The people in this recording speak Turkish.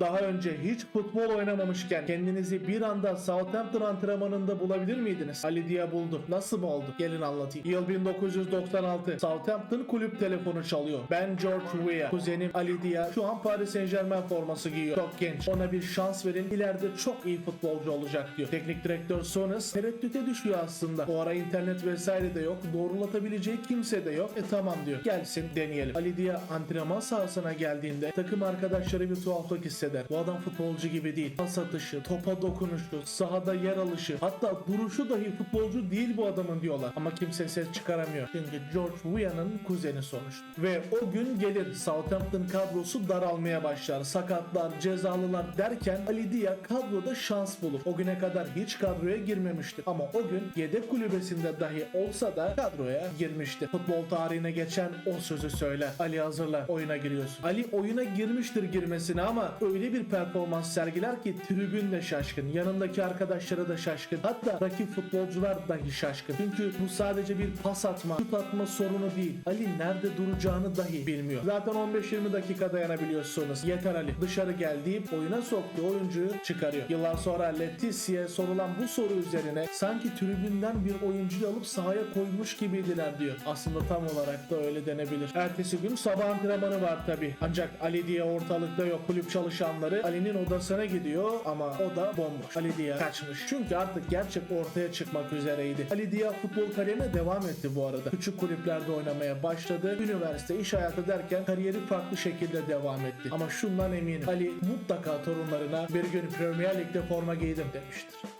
Daha önce hiç futbol oynamamışken kendinizi bir anda Southampton antrenmanında bulabilir miydiniz? Ali Dia buldu. Nasıl mı oldu? Gelin anlatayım. Yıl 1996. Southampton kulüp telefonu çalıyor. Ben George Weah. Kuzenim Ali Dia şu an Paris Saint Germain forması giyiyor. Çok genç. Ona bir şans verin. İleride çok iyi futbolcu olacak diyor. Teknik direktör Sones tereddüte düşüyor aslında. O ara internet vesaire de yok. Doğrulatabileceği kimse de yok. E tamam diyor. Gelsin deneyelim. Ali Dia antrenman sahasına geldiğinde takım arkadaşları bir tuhaflık hisseder. Bu adam futbolcu gibi değil. Pas atışı, topa dokunuşu, sahada yer alışı, hatta duruşu dahi futbolcu değil bu adamın diyorlar. Ama kimse ses çıkaramıyor. Çünkü George Weah'nın kuzeni sonuçta. Ve o gün gelir Southampton kadrosu daralmaya başlar. Sakatlar, cezalılar derken Ali Dia kadroda şans bulur. O güne kadar hiç kadroya girmemiştir. Ama o gün yedek kulübesinde dahi olsa da kadroya girmişti. Futbol tarihine geçen o sözü söyler. Ali hazırla oyuna giriyorsun. Ali oyuna girmiştir girmesine ama öyle bir performans sergiler ki tribün de şaşkın. Yanındaki arkadaşları da şaşkın. Hatta rakip futbolcular dahi şaşkın. Çünkü bu sadece bir pas atma, şut atma sorunu değil. Ali nerede duracağını dahi bilmiyor. Zaten 15-20 dakika dayanabiliyorsunuz. Yeter Ali. Dışarı gel deyip oyuna soktuğu oyuncuyu çıkarıyor. Yıllar sonra Letizia sorulan bu soru üzerine sanki tribünden bir oyuncuyu alıp sahaya koymuş gibiydiler diyor. Aslında tam olarak da öyle denebilir. Ertesi gün sabah antrenmanı var tabi. Ancak Ali diye ortalıkta yok. Kulüp çalışanları Ali'nin odasına gidiyor ama o da bomboş. Ali diye kaçmış. Çünkü artık gerçek ortaya çıkmak üzereydi. Ali Dia futbol kariyerine devam etti bu arada. Küçük kulüplerde oynamaya başladı. Üniversite, iş hayatı derken kariyeri farklı şekilde devam etti. Ama şundan eminim. Ali mutlaka torunlarına bir gün Premier Lig'de forma giydim demiştir.